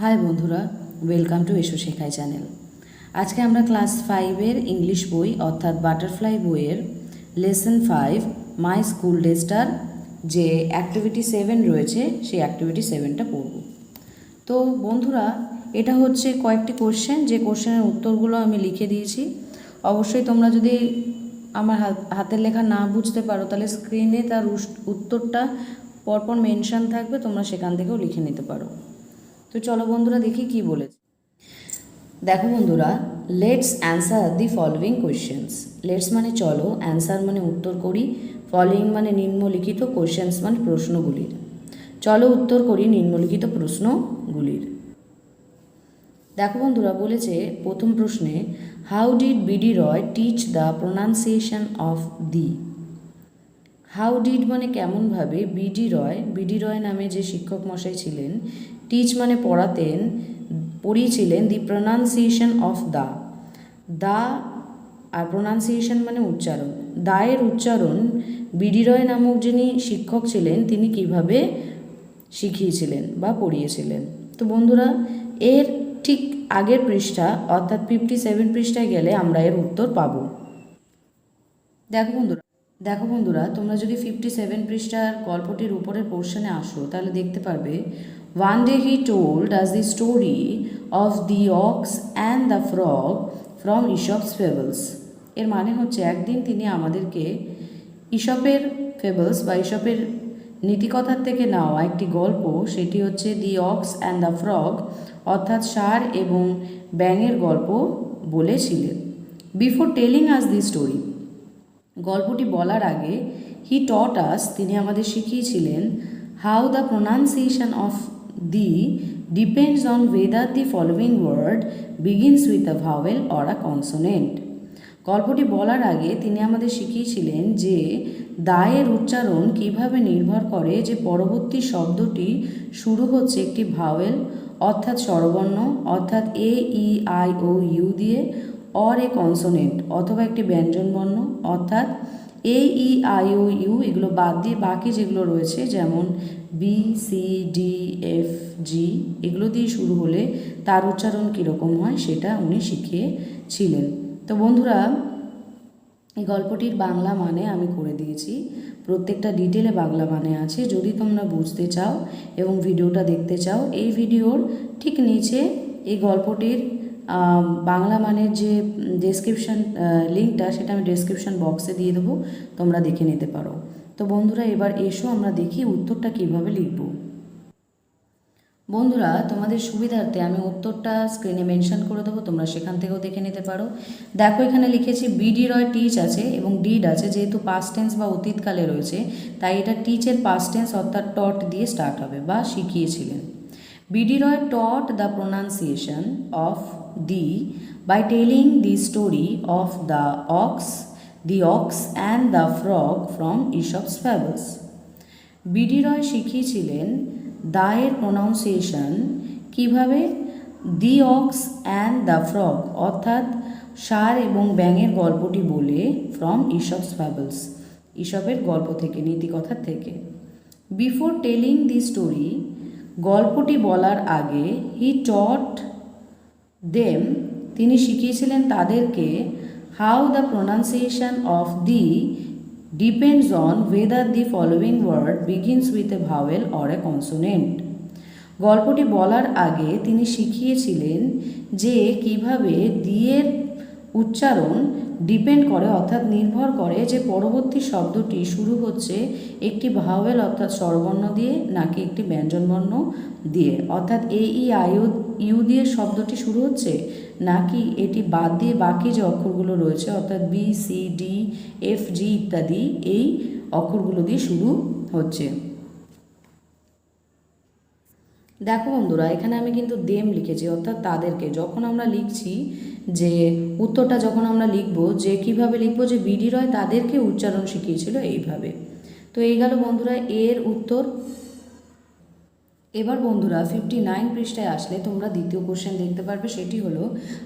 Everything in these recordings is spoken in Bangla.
হাই বন্ধুরা ওয়েলকাম টু এসো শেখাই চ্যানেল আজকে আমরা ক্লাস ফাইভের ইংলিশ বই, অর্থাৎ বাটারফ্লাই বইয়ের লেসন ফাইভ মাই স্কুল ডেস্টার যে অ্যাক্টিভিটি সেভেন রয়েছে, সেই অ্যাক্টিভিটি সেভেনটা পড়ব। তো বন্ধুরা, এটা হচ্ছে কয়েকটি কোশ্চেন যে কোশ্চেনের উত্তরগুলো আমি লিখে দিয়েছি। অবশ্যই তোমরা যদি আমার হাত, হাতের লেখা না বুঝতে পারো, তাহলে স্ক্রিনে তার উত্তরটা পরপর মেনশন থাকবে, তোমরা সেখান থেকেও লিখে নিতে পারো। তো চলো বন্ধুরা দেখি কি বলেছে। দেখো বন্ধুরা let's answer the following questions let's মানে চলো অ্যান্সার মানে উত্তর করি ফলোয়িং মানে নিম্নলিখিত কোয়েশ্চেন্স মানে প্রশ্নগুলির। চলো উত্তর করি নিম্নলিখিত প্রশ্নগুলির। দেখো বন্ধুরা বলেছে, প্রথম প্রশ্নে how did B D Roy teach the pronunciation of the how did মানে কেমনভাবে বিডি রয় বিডি রয় নামে যে শিক্ষক মশাই ছিলেন টিচ মানে পড়াতেন, পড়িয়েছিলেন the pronunciation of the the R pronunciation মানে উচ্চারণ দায়ের উচ্চারণ বিডি রয় নামক যিনি শিক্ষক ছিলেন, তিনি কীভাবে শিখিয়েছিলেন বা পড়িয়েছিলেন। তো বন্ধুরা, এর ঠিক আগের পৃষ্ঠা, অর্থাৎ ফিফটি সেভেন পৃষ্ঠায় গেলে আমরা এর উত্তর পাবো। দেখো বন্ধুরা। দেখো বন্ধুরা, তোমরা যদি ফিফটি সেভেন পৃষ্ঠার গল্পটির উপরের পোর্শনে আসো, তাহলে দেখতে পারবে one day he told us the story of the ox and the frog from Aesop's fables এর মানে হচ্ছে একদিন তিনি আমাদেরকে ইশপের ফেবলস বা ইশপের নীতিকথার থেকে নেওয়া একটি গল্প, সেটি হচ্ছে the ox and the frog অর্থাৎ সার এবং ব্যাঙের গল্প বলেছিলেন। Before telling us the story গল্পটি বলার আগে হি টট আস তিনি আমাদের শিখিয়েছিলেন how the pronunciation of the depends on whether the following word begins with a vowel or a consonant গল্পটি বলার আগে তিনি আমাদের শিখিয়েছিলেন যে দায়ের উচ্চারণ কীভাবে নির্ভর করে যে পরবর্তী শব্দটি শুরু হচ্ছে একটি ভাওয়েল অর্থাৎ স্বরবর্ণ, অর্থাৎ A E I O U দিয়ে অর এ কনসোনেন্ট অথবা একটি ব্যঞ্জনবর্ণ অর্থাৎ A E I O you এগুলো বাদ দিয়ে বাকি যেগুলো রয়েছে, যেমন B C D F G এগুলো দিয়ে শুরু হলে তার উচ্চারণ কীরকম হয় সেটা উনি শিখিয়েছিলেন। তো বন্ধুরা, এই গল্পটির বাংলা মানে আমি করে দিয়েছি। প্রত্যেকটা ডিটেলে বাংলা মানে আছে। যদি তোমরা বুঝতে চাও এবং ভিডিওটা দেখতে চাও, এই ভিডিওর ঠিক নিচে এই গল্পটির বাংলা মানের যে ডেসক্রিপশন লিঙ্কটা সেটা আমি ডেসক্রিপশন বক্সে দিয়ে দেবো, তোমরা দেখে নিতে পারো। তো বন্ধুরা, এবার এসো, আমরা দেখি উত্তরটা কীভাবে লিখব। বন্ধুরা, তোমাদের সুবিধার্থে আমি উত্তরটা স্ক্রিনে মেনশন করে দেবো, তোমরা সেখান থেকেও দেখে নিতে পারো। দেখো, এখানে লিখেছি বিডি রয় টিচ আছে এবং ডিড আছে, যেহেতু পাস্ট টেন্স বা অতীতকালে রয়েছে, তাই এটা টিচের পাস্ট টেন্স অর্থাৎ টট দিয়ে স্টার্ট হবে বা শিখিয়েছিলেন। B D Roy taught the pronunciation of the by telling the story of the ox the ox and the frog from Aesop's fables B D Roy শিখিয়েছিলেন দায়ের প্রোনাউন্সিয়েশন কীভাবে the ox and the frog অর্থাৎ ষাঁড় এবং ব্যাঙের গল্পটি বলে ফ্রম ইশপস ফ্যাবলস ইশপের গল্প থেকে নীতিকথার থেকে। বিফোর টেলিং দি স্টোরি গল্পটি বলার আগে হি টট দেম তিনি শিখিয়েছিলেন তাদেরকে how the pronunciation of the depends on whether the following word begins with a vowel or a consonant গল্পটি বলার আগে তিনি শিখিয়েছিলেন যে কীভাবে দিয়ের উচ্চারণ ডিপেন্ড করে, অর্থাৎ নির্ভর করে যে পরবর্তী শব্দটি শুরু হচ্ছে একটি ভাওয়েল অর্থাৎ স্বরবর্ণ দিয়ে, নাকি একটি ব্যঞ্জনবর্ণ দিয়ে। অর্থাৎ এ, ই আয়ু ইউ দিয়ে শব্দটি শুরু হচ্ছে, নাকি এটি বাদ দিয়ে বাকি যে অক্ষরগুলো রয়েছে, অর্থাৎ B, C, D, F, G ইত্যাদি, এই অক্ষরগুলো দিয়ে শুরু হচ্ছে। দেখো বন্ধুরা, এখানে আমি কিন্তু দেম লিখেছি, অর্থাৎ তাদেরকে। যখন আমরা লিখছি যে, উত্তরটা যখন আমরা লিখব, যে কীভাবে লিখব যে বিডি রয় তাদেরকে উচ্চারণ শিখিয়েছিল এইভাবে। তো এই গেল বন্ধুরা, এর উত্তর। এবার বন্ধুরা ফিফটি নাইন পৃষ্ঠায় আসলে তোমরা দ্বিতীয় কোশ্চেন দেখতে পারবে, সেটি হলো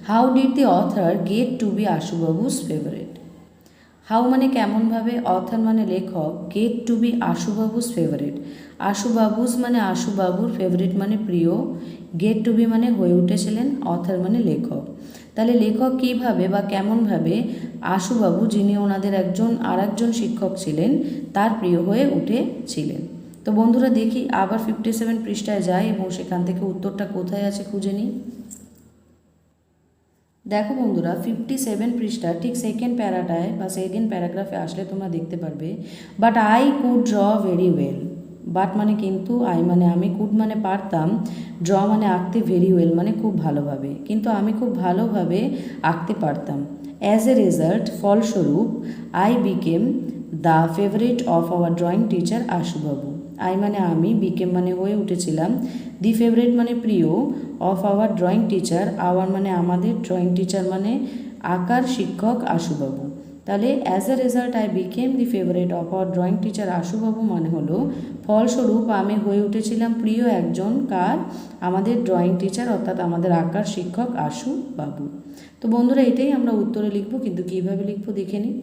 how did the author get to be Ashubabu's favourite how মানে কেমনভাবে অথার মানে লেখক get to be Ashubabu's favourite Ashu Babu's মানে আশু বাবুর ফেভারিট মানে প্রিয় গেট টু বি মানে হয়ে উঠেছিলেন অথার মানে লেখক। তাহলে লেখক কীভাবে বা কেমনভাবে আশুবাবু যিনি ওনাদের একজন আর একজন শিক্ষক ছিলেন, তার প্রিয় হয়ে উঠেছিলেন? তো বন্ধুরা দেখি, আবার ফিফটি সেভেন পৃষ্ঠায় যাই এবং সেখান থেকে উত্তরটা কোথায় আছে খুঁজে নিই। দেখো বন্ধুরা ফিফটি সেভেন পৃষ্ঠা, ঠিক সেকেন্ড প্যারাটায় বা সেকেন্ড প্যারাগ্রাফে আসলে তোমরা দেখতে পারবে but I could draw very well but মানে কিন্তু আই মানে আমি কুড মানে পারতাম, ড্র মানে আঁকতে ভেরি ওয়েল মানে খুব ভালোভাবে। কিন্তু আমি খুব ভালোভাবে আঁকতে পারতাম। অ্যাজ এ রেজাল্ট ফলস্বরূপ I became the favourite of our drawing teacher Ashubabu I মানে আমি বিকেম মানে হয়ে উঠেছিলাম দি ফেভারিট মানে প্রিয় of our drawing teacher our মানে আমাদের ড্রয়িং টিচার মানে আঁকার শিক্ষক আশুবাবু তাহলে as a result I became the favourite of our drawing teacher Ashubabu মানে হলো, ফলস্বরূপ আমি হয়ে উঠেছিলাম প্রিয় একজন কার? আমাদের ড্রয়িং টিচার অর্থাৎ আমাদের আঁকার শিক্ষক আশু বাবু তো বন্ধুরা, এটাই আমরা উত্তরে লিখব, কিন্তু কীভাবে লিখব দেখে নিই।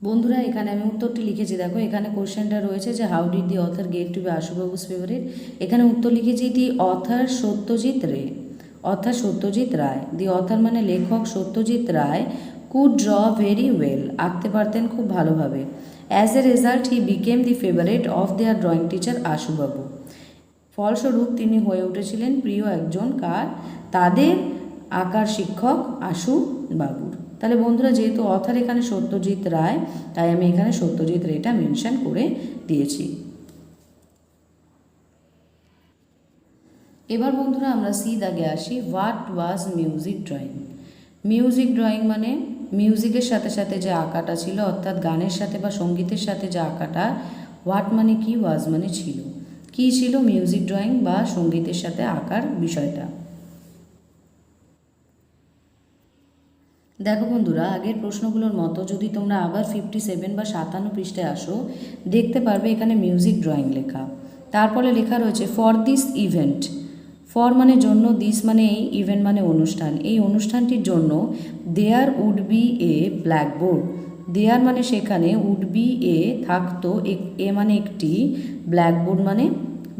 বন্ধুরা, এখানে আমি উত্তরটি লিখেছি। দেখো, এখানে কোশ্চেনটা রয়েছে যে how did the author get to be Ashubabu's favourite এখানে উত্তর লিখেছি the author Satyajit Ray author Satyajit Ray. The author মানে লেখক Satyajit Ray. Could draw very well আঁকতে পারতেন খুব ভালোভাবে। As a result he became the favourite of their drawing teacher Ashubabu. ফলস্বরূপ, তিনি হয়ে উঠেছিলেন প্রিয় একজন কার? তাদের আঁকার শিক্ষক আশু বাবুর তাহলে বন্ধুরা, যেহেতু অথার এখানে সত্যজিৎ রায়, তাই আমি এখানে সত্যজিৎ রেটা মেনশন করে দিয়েছি। এবার বন্ধুরা আমরা সি দাগে আসি। What was music drawing music drawing মানে মিউজিকের সাথে সাথে যে আঁকাটা ছিল, অর্থাৎ গানের সাথে বা সঙ্গীতের সাথে যে আঁকাটা হোয়াট মানে কি ওয়াজ মানে ছিল। কি ছিল মিউজিক ড্রয়িং বা সঙ্গীতের সাথে আঁকার বিষয়টা? দেখো বন্ধুরা, আগের প্রশ্নগুলোর মতো যদি তোমরা আবার ফিফটি সেভেন বা সাতান্ন পৃষ্ঠে আসো, দেখতে পারবে এখানে মিউজিক ড্রয়িং লেখা। তারপরে লেখা রয়েছে ফর দিস ইভেন্ট ফর মানে জন্য দিস মানে এই ইভেন্ট মানে অনুষ্ঠান। এই অনুষ্ঠানটির জন্য there would be a blackboard there মানে সেখানে উড বি এ থাকতো এ মানে একটি ব্ল্যাকবোর্ড মানে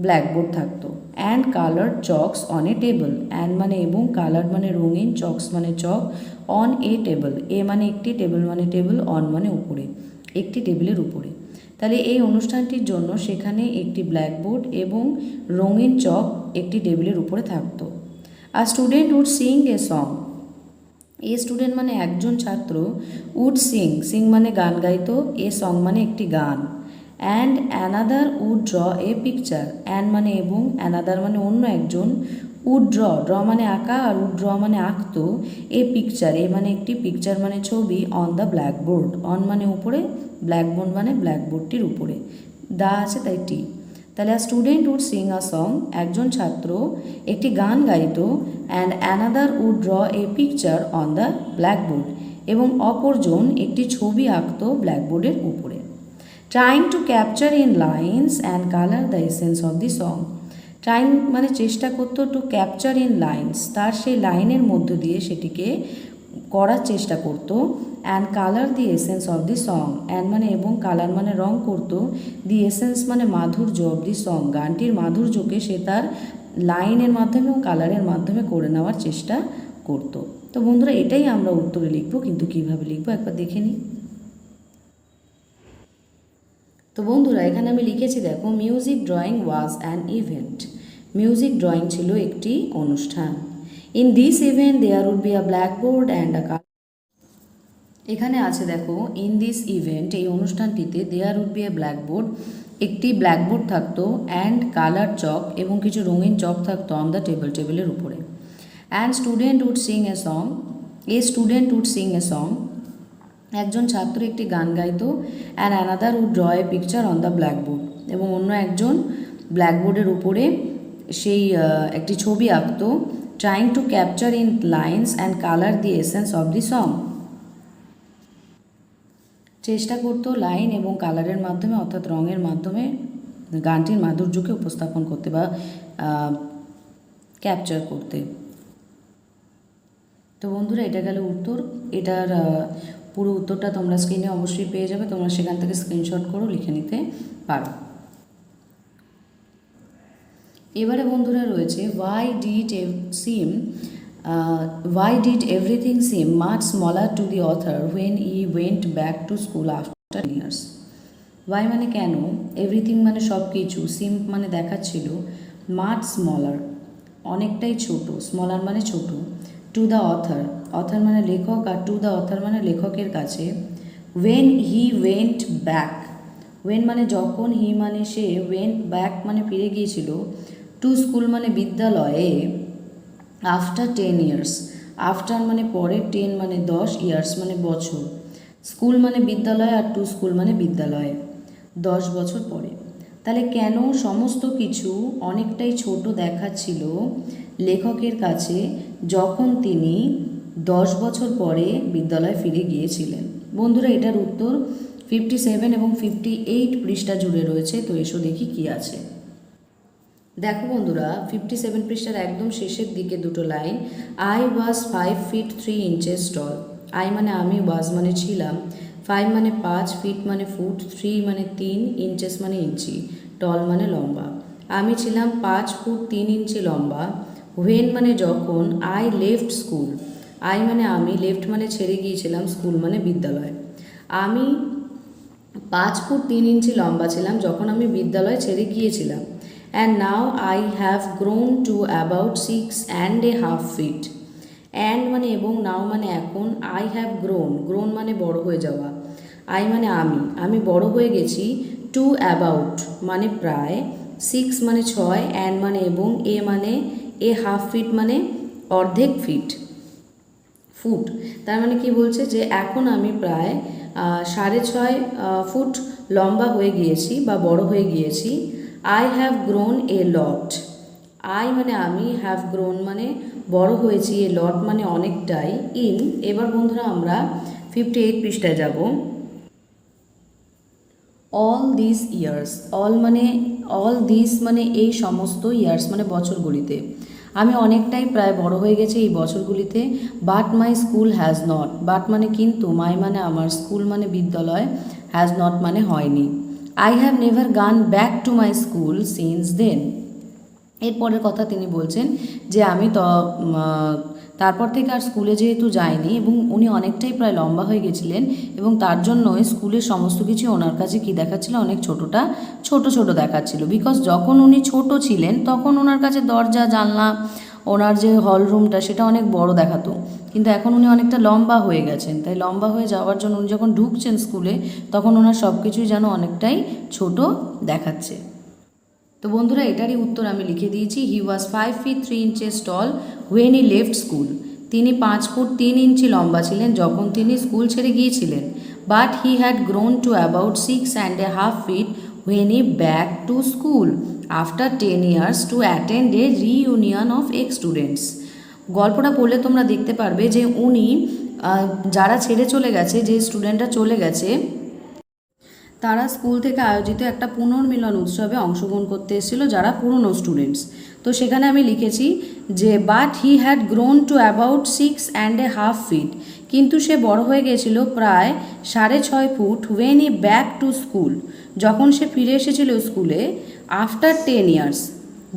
ব্ল্যাকবোর্ড থাকতো। And colour chalks on a table and মানে এবং কালার মানে রঙিন চকস মানে চক অন এ টেবল এ মানে একটি টেবিল মানে টেবিল অন মানে উপরে। একটি টেবিলের উপরে। তাহলে এই অনুষ্ঠানটির জন্য সেখানে একটি ব্ল্যাকবোর্ড এবং রঙিন চক একটি টেবিলের উপরে থাকতো। আর student would sing a song a student মানে একজন ছাত্র উড সিং সিং মানে গান গাইতো এ সং মানে একটি গান। And another would draw a picture and মানে এবং অ্যানাদার মানে অন্য একজন উড ড্র ড্র মানে আঁকা আর উড ড্র মানে আঁকতো, এ পিকচার এ মানে একটি পিকচার মানে ছবি অন দ্য ব্ল্যাকবোর্ড অন মানে উপরে ব্ল্যাকবোর্ড মানে ব্ল্যাকবোর্ডটির উপরে। দা আছে তাই টি। তাহলে আর student would sing a song একজন ছাত্র একটি গান গাইত and another would draw a picture on the blackboard এবং অপরজন একটি ছবি আঁকত ব্ল্যাকবোর্ডের উপরে। Trying to capture in lines and colour the essence of the song trying মানে চেষ্টা করতো টু ক্যাপচার ইন লাইন্স তার সেই লাইনের মধ্য দিয়ে সেটিকে করার চেষ্টা করতো। And colour the essence of the song and মানে এবং কালার মানে রং করতো। দি এসেন্স মানে মাধুর্য অফ দি সং গানটির মাধুর্যকে সে তার লাইনের মাধ্যমে এবং কালারের মাধ্যমে করে নেওয়ার চেষ্টা করতো। তো বন্ধুরা, এটাই আমরা উত্তরে লিখব, কিন্তু কীভাবে লিখব একবার দেখে নিই। তো বন্ধুরা, এখানে আমি লিখেছি, দেখো music drawing was an event music drawing ছিল একটি অনুষ্ঠান। In this event there would be a blackboard and a এখানে আছে, দেখো ইন দিস ইভেন্ট এই অনুষ্ঠানটিতে there would be a blackboard একটি ব্ল্যাকবোর্ড থাকতো অ্যান্ড কালার চক এবং কিছু রঙিন চক থাকতো অন দ্য টেবিল টেবিলের উপরে। And student would sing a song a student would sing a song একজন ছাত্র একটি গান গাইতো and another would draw a picture on the blackboard এবং অন্য একজন ব্ল্যাকবোর্ডের উপরে সেই একটি ছবি আঁকতো trying to capture in lines and colour the essence of the song চেষ্টা করতো লাইন এবং কালারের মাধ্যমে, অর্থাৎ রঙের মাধ্যমে, গানটির মাধুর্যকে উপস্থাপন করতে বা ক্যাপচার করতে। তো বন্ধুরা, এটা গেল উত্তর। এটার পুরো উত্তরটা তোমরা স্ক্রিনে অবশ্যই পেয়ে যাবে। তোমরা সেখান থেকে স্ক্রিনশট করো, লিখে নিতে পারো। এবারে বন্ধুরা রয়েছে why did seem why did everything seem much smaller to the author when he went back to school after years why মানে কেন? এভরিথিং মানে সব কিছু সিম মানে দেখাচ্ছিল মাচ স্মলার অনেকটাই ছোট স্মলার মানে ছোট টু দ্য অথার অথার মানে লেখক আর টু দ্য অথার মানে লেখকের কাছে when he went back when মানে যখন হি মানে সে ওয়েন্ট ব্যাক মানে ফিরে গিয়েছিল টু স্কুল মানে বিদ্যালয়ে আফটার টেন ইয়ার্স আফটার মানে পরে টেন মানে দশ ইয়ার্স মানে বছর স্কুল মানে বিদ্যালয় আর টু স্কুল মানে বিদ্যালয়, দশ বছর পরে। তাহলে কেন সমস্ত কিছু অনেকটাই ছোট দেখাচ্ছিল লেখকের কাছে যখন তিনি দশ বছর পরে বিদ্যালয়ে ফিরে গিয়েছিলেন? বন্ধুরা, এটার উত্তর ফিফটি সেভেন এবং ফিফটি এইট পৃষ্ঠা জুড়ে রয়েছে, তো এসো দেখি কি আছে। দেখো বন্ধুরা ফিফটি সেভেন পৃষ্ঠার একদম শেষের দিকে দুটো line I was five feet three inches tall I মানে আমি ওয়াজ মানে ছিলাম। ফাইভ মানে পাঁচ ফিট মানে ফুট থ্রি মানে তিন ইঞ্চেস মানে ইঞ্চি। টল মানে লম্বা। আমি ছিলাম পাঁচ ফুট তিন ইঞ্চি লম্বা। হোয়েন মানে যখন আই লেফট স্কুল আই মানে আমি লেফট মানে ছেড়ে গিয়েছিলাম স্কুল মানে বিদ্যালয়। আমি পাঁচ ফুট তিন ইঞ্চি লম্বা ছিলাম যখন আমি বিদ্যালয় ছেড়ে গিয়েছিলাম। And now I have grown to about six and a half feet and মানে এবং নাও মানে এখন আই হ্যাভ গ্রোন গ্রোন মানে বড় হয়ে যাওয়া। আই মানে আমি। আমি বড় হয়ে গেছি টু অ্যাবাউট মানে প্রায় সিক্স মানে ছয় অ্যান্ড মানে এবং এ মানে এ হাফ ফিট মানে অর্ধেক ফিট ফুট তার মানে কি বলছে যে এখন আমি প্রায় সাড়ে ছয় ফুট লম্বা হয়ে গিয়েছি বা বড় হয়ে গিয়েছি। I have grown a lot I মানে আমি হ্যাভ গ্রোন মানে বড় হয়েছি এ লট মানে অনেকটাই। ইন এবার বন্ধুরা আমরা ফিফটি এইট পৃষ্ঠায় যাব। অল দিস ইয়ার্স অল মানে অল দিস মানে এই সমস্ত ইয়ার্স মানে বছরগুলিতে। আমি অনেকটাই প্রায় বড় হয়ে গেছি এই বছরগুলিতে but my school has not but মানে কিন্তু মাই মানে আমার স্কুল মানে বিদ্যালয় হ্যাজ নট মানে হয়নি। I have never gone back to my school since then এরপরের কথা তিনি বলছেন যে আমি ত তারপর থেকে আর স্কুলে যেহেতু যাইনি এবং উনি অনেকটাই প্রায় লম্বা হয়ে গেছিলেন এবং তার জন্যই স্কুলের সমস্ত কিছু ওনার কাছে কি দেখাচ্ছিল? অনেক ছোটটা, ছোট ছোট দেখাচ্ছিল। বিকজ যখন উনি ছোট ছিলেন, তখন ওনার কাছে দরজা, জানলা, ওনার যে হল রুমটা সেটা অনেক বড় দেখাতো। কিন্তু এখন উনি অনেকটা লম্বা হয়ে গেছেন। তাই লম্বা হয়ে যাওয়ার জন্য উনি যখন ঢুকছেন স্কুলে, তখন ওনার সব কিছুই যেন অনেকটাই ছোট দেখাচ্ছে। তো বন্ধুরা, এটারই উত্তর আমি লিখে দিয়েছি। He was five feet three inches tall when he left school তিনি পাঁচ ফুট তিন ইঞ্চি লম্বা ছিলেন যখন তিনি স্কুল ছেড়ে গিয়েছিলেন। But he had grown to about six and a half feet when he back to school after ten years to attend a reunion of ex students গল্পটা পড়লে তোমরা দেখতে পারবে যে উনি যারা ছেড়ে চলে গেছে, যে স্টুডেন্টরা চলে গেছে, তারা স্কুল থেকে আয়োজিত একটা পুনর্মিলন উৎসবে অংশগ্রহণ করতে এসেছিল, যারা পুরনো স্টুডেন্টস তো সেখানে আমি লিখেছি যে but he had grown to about six and a half feet কিন্তু সে বড় হয়ে গেছিল প্রায় সাড়ে ছয় foot when he back to school যখন সে ফিরে এসেছিল স্কুলে আফটার টেন ইয়ার্স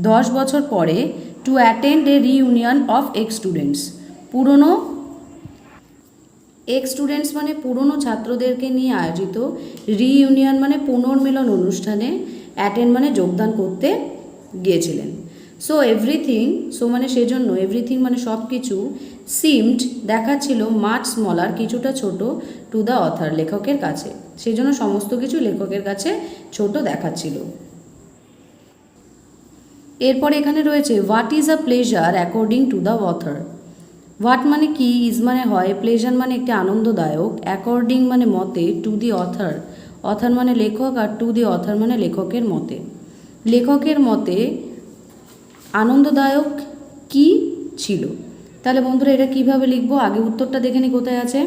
দশ বছর পরে to attend a reunion of ex students পুরনো এক্স স্টুডেন্টস মানে পুরনো ছাত্রদেরকে নিয়ে আয়োজিত রিইউনিয়ন মানে পুনর্মিলন অনুষ্ঠানে অ্যাটেন্ড মানে যোগদান করতে গিয়েছিলেন। সো এভরিথিং সো মানে সেজন্য এভরিথিং মানে সব কিছু সিমড দেখাচ্ছিল মাছ স্মলার কিছুটা ছোট টু দ্য অথার লেখকের কাছে। সেজন্য সমস্ত কিছু লেখকের কাছে ছোট দেখাচ্ছিল। এরপর এখানে রয়েছে what is a pleasure according to the author what মানে কি? ইজ মানে হয়? প্লেজার মানে একটি আনন্দদায়ক অ্যাকর্ডিং মানে মতে টু দি অথার অথার মানে লেখক আর টু দি অথার মানে লেখকের মতে। লেখকের মতে আনন্দদায়ক কি ছিল? তাহলে বন্ধুরা এটা কীভাবে লিখব? আগে উত্তরটা দেখে নি কোথায় আছে?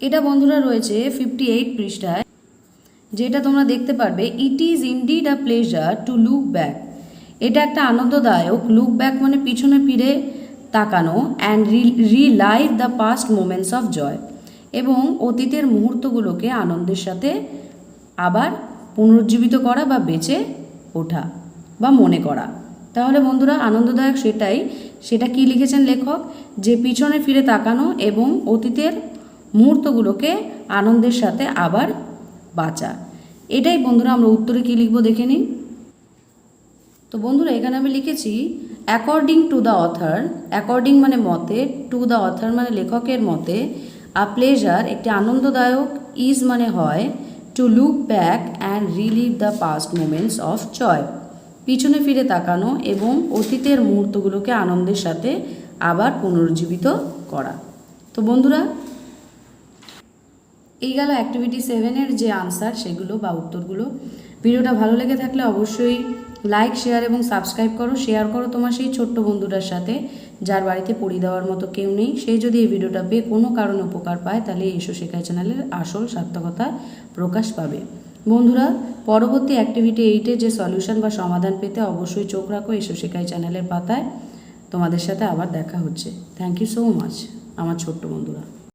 এটা বন্ধুরা রয়েছে ফিফটি এইট পৃষ্ঠায়। যেটা তোমরা দেখতে পারবে it is indeed a pleasure to look back এটা একটা আনন্দদায়ক লুক ব্যাক মানে পিছনে ফিরে তাকানো and relive the past moments of joy এবং অতীতের মুহূর্তগুলোকে আনন্দের সাথে আবার পুনরুজ্জীবিত করা বা বেঁচে ওঠা বা মনে করা। তাহলে বন্ধুরা, আনন্দদায়ক সেটাই। সেটা কি লিখেছেন লেখক? যে পিছনে ফিরে তাকানো এবং অতীতের মুহূর্তগুলোকে আনন্দের সাথে আবার বাঁচা। এটাই বন্ধুরা আমরা উত্তরে কি লিখব দেখে নিই। তো বন্ধুরা, এখানে আমি লিখেছি according to the author according মানে মতে টু দ্য অথার মানে লেখকের মতে আ প্লেজার একটি আনন্দদায়ক ইজ মানে হয় to look back and relive the past moments of joy পিছনে ফিরে তাকানো এবং অতীতের মুহূর্তগুলোকে আনন্দের সাথে আবার পুনরুজ্জীবিত করা। তো বন্ধুরা এই গেল অ্যাক্টিভিটি সেভেনের যে আনসার সেগুলো বা উত্তরগুলো। ভিডিওটা ভালো লেগে থাকলে অবশ্যই লাইক শেয়ার এবং সাবস্ক্রাইব করো। শেয়ার করো তোমার সেই ছোট্ট বন্ধুটার সাথে, যার বাড়িতে পড়িয়ে দেওয়ার মতো কেউ নেই। সেই যদি এই ভিডিওটা পেয়ে কোনো কারণে উপকার পায়, তাহলে এসো শেখায় চ্যানেলের আসল সার্থকতা প্রকাশ পাবে। বন্ধুরা, পরবর্তী অ্যাক্টিভিটি এইটে যে সলিউশন বা সমাধান পেতে অবশ্যই চোখ রাখো এসো শেখায় চ্যানেলের পাতায়। তোমাদের সাথে আবার দেখা হচ্ছে। থ্যাংক ইউ সো মাচ আমার ছোট্ট বন্ধুরা।